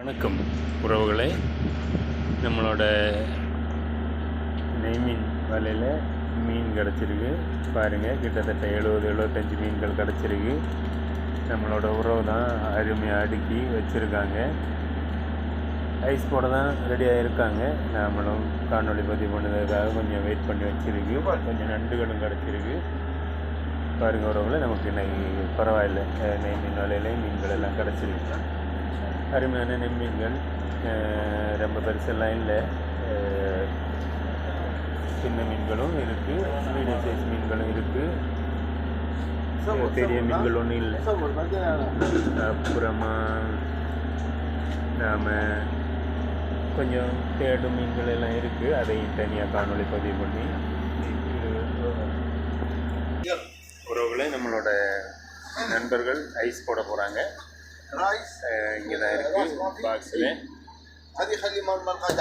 வணக்கம் உறவுகளே. நம்மளோட நெய் மீன் வலையில் மீன் கிடச்சிருக்கு பாருங்கள் கிட்டத்தட்ட எழுபது எழுபத்தஞ்சி மீன்கள் கிடச்சிருக்கு நம்மளோட உறவு தான் அருமையாக அடுக்கி வச்சுருக்காங்க. ஐஸ் போட தான் ரெடியாக இருக்காங்க நாமளும் காணொளி பதிவு பண்ணதுக்காக கொஞ்சம் வெயிட் பண்ணி வச்சுருக்கு. கொஞ்சம் நண்டுகளும் கிடச்சிருக்கு பாருங்கள் உறவுகளை நமக்கு நெய் பரவாயில்லை. நெய் மீன் வலையிலையும் மீன்கள் எல்லாம் கிடச்சிருக்கு அருமையான நம்பிங்கள் ரொம்ப பெருசெல்லாம் இல்லை. சின்ன மீன்களும் இருக்குது மீடியம் சைஸ் மீன்களும் இருக்குது பெரிய மீன்கள் ஒன்றும் இல்லை. அப்புறமா நாம் கொஞ்சம் தேடும் மீன்கள் எல்லாம் இருக்குது அதையும் தனியாக காணொலி பதிவு பண்ணி உறவுகளை நம்மளோட நண்பர்கள் ஐஸ் போட போகிறாங்க இங்கே தான் இருக்குது பாக்ஸில்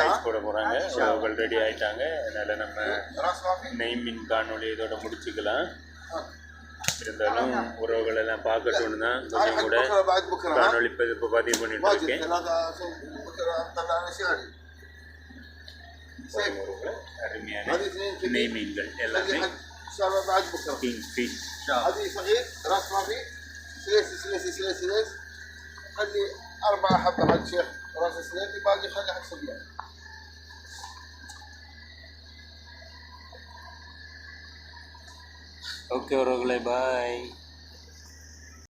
ரைஸ் போட போகிறாங்க உறவுகள் ரெடி ஆகிட்டாங்க அதனால் நம்ம நெய் மின் காணொலி இதோட முடிச்சுக்கலாம். இருந்தாலும் உறவுகள் எல்லாம் பார்க்கட்டும்னு தான் கொஞ்சம் கூட காணொலி இப்போ பதிவு பண்ணிட்டு இருக்கேன். அருமையான நெய் மீன்கள் எல்லாமே. King fish خلي أربعة حبة حق شيخ رأس السنين الباقي خلي حق صبيان أوكي Rogle, bye.